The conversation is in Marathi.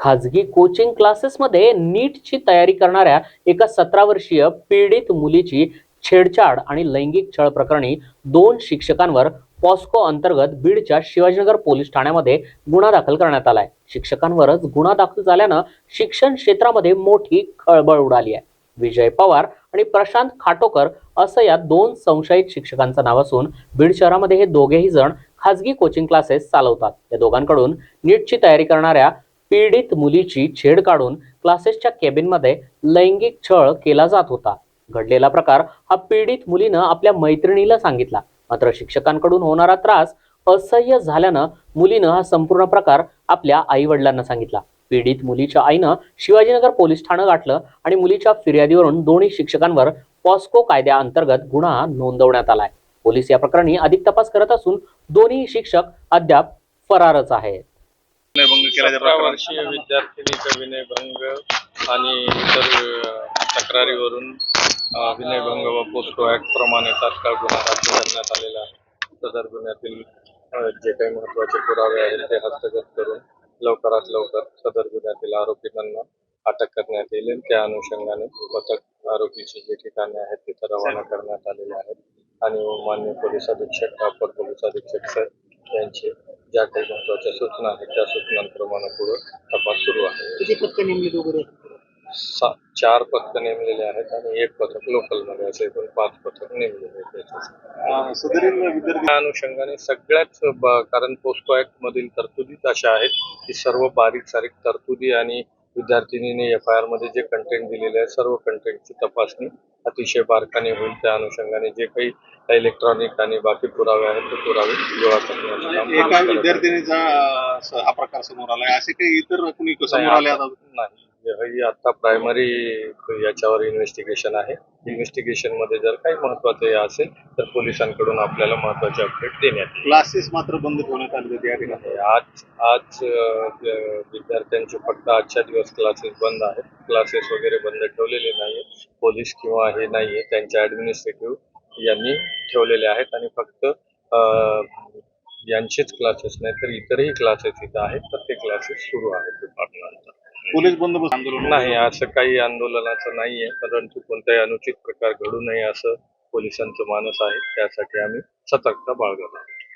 खाजगी कोचिंग क्लासेसमध्ये नीटची तयारी करणाऱ्या एका सतरा वर्षीय पीडित मुलीची छेडछाड आणि लैंगिक छळ प्रकरणी दोन शिक्षकांवर पॉस्को अंतर्गत बीडच्या शिवाजीनगर पोलीस ठाण्यामध्ये गुन्हा दाखल करण्यात आलाय. शिक्षकांवरच गुन्हा दाखल झाल्यानं शिक्षण क्षेत्रामध्ये मोठी खळबळ उडाली आहे. विजय पवार आणि प्रशांत खाटोकर असं या दोन संशयित शिक्षकांचं नाव असून बीड शहरामध्ये हे दोघेही जण खाजगी कोचिंग क्लासेस चालवतात. या दोघांकडून नीटची तयारी करणाऱ्या पीडित मुलीची छेड काढून क्लासेसच्या केबिनमध्ये लैंगिक छळ केला जात होता. घडलेला प्रकार हा पीडित मुलीनं आपल्या मैत्रिणीला सांगितला. मात्र शिक्षकांकडून होणारा त्रास असह्य झाल्यानं मुलीनं हा संपूर्ण प्रकार आपल्या आई वडिलांना सांगितला. पीडित मुलीच्या आईनं शिवाजीनगर पोलीस ठाणं गाठलं आणि मुलीच्या फिर्यादीवरून दोन्ही शिक्षकांवर पॉस्को कायद्याअंतर्गत गुन्हा नोंदवण्यात आलाय. पोलीस या प्रकरणी अधिक तपास करत असून दोन्ही शिक्षक अद्याप फरारच आहेत. विनयभंग केल्याच्या सतरा प्रकरणात वर्षीय विद्यार्थिनीचा विनयभंग आणि इतर अ, तक्रारीवरून अ, विनयभंग व पोस्को ऍक्ट प्रमाणे तात्काळ गुन्हा दाखल करण्यात आलेला आहे. सदर गुन्ह्यातील अ, जे काही महत्त्वाचे पुरावे आहेत ते हस्तगत करून लवकरात लवकर सदर गुन्ह्यातील आरोपींना अटक करण्यात येईल. आणि त्या अनुषंगाने पथक आरोपीचे जे ठिकाणे आहेत तिथं रवाना करण्यात आलेले आहेत. आणि मान्य पोलीस अधीक्षक अपर पोलीस अधीक्षक सर यांचे ज्या काही महत्त्वाच्या सूचना आहेत त्या सूचनांप्रमाणे पुढे तपास सुरू आहे. किती पथकं नेमली सा- चार पथक नेमलेले आहेत आणि एक पथक लोकलमध्ये असे एकूण पाच पथक नेमलेले आहेत त्या अनुषंगाने सगळ्याच ब- कारण पोस्को ऍक्ट मधील तरतुदीच अशा आहेत की सर्व बारीक सारीक तरतुदी आणि विद्यार्थिनीने एफ आय आरमध्ये जे कंटेंट दिलेले आहे सर्व कंटेंटची तपासणी अतिशय बारकाने होईल त्या अनुषंगाने जे काही इलेक्ट्रॉनिक आणि बाकी पुरावे आहेत ते पुरावे गोळा करण्याचं काम एका करत. विद्यार्थिनीचा अं, हा प्रकार समोर आलाय असे काही इतर कुणी समोर आले आता ही आता प्रायमरी याच्यावर इन्व्हेस्टिगेशन आहे. इन्व्हेस्टिगेशनमध्ये जर काही महत्वाचं हे असेल तर पोलिसांकडून आपल्याला महत्त्वाचे अपडेट देण्यात. क्लासेस मात्र बंद ठेवण्यात आले होते या ठिकाणी. आहे. आज आज विद्यार्थ्यांचे फक्त आजच्या दिवस क्लासेस बंद आहेत. क्लासेस वगैरे बंद ठेवलेले नाही पोलीस किंवा हे नाहीये त्यांच्या ऍडमिनिस्ट्रेटिव्ह यांनी ठेवलेले आहेत आणि फक्त यांचेच क्लासेस नाही तर इतरही क्लासेस इथं आहेत. तर ते क्लासेस सुरू आहेत पोलीस बंदोबस्त आंदोलन नाही असं काही आंदोलनाचं नाहीये. परंतु कोणताही अनुचित प्रकार घडू नये असं पोलिसांचं मानस आहे. त्यासाठी आम्ही सतर्कता बाळगत आहोत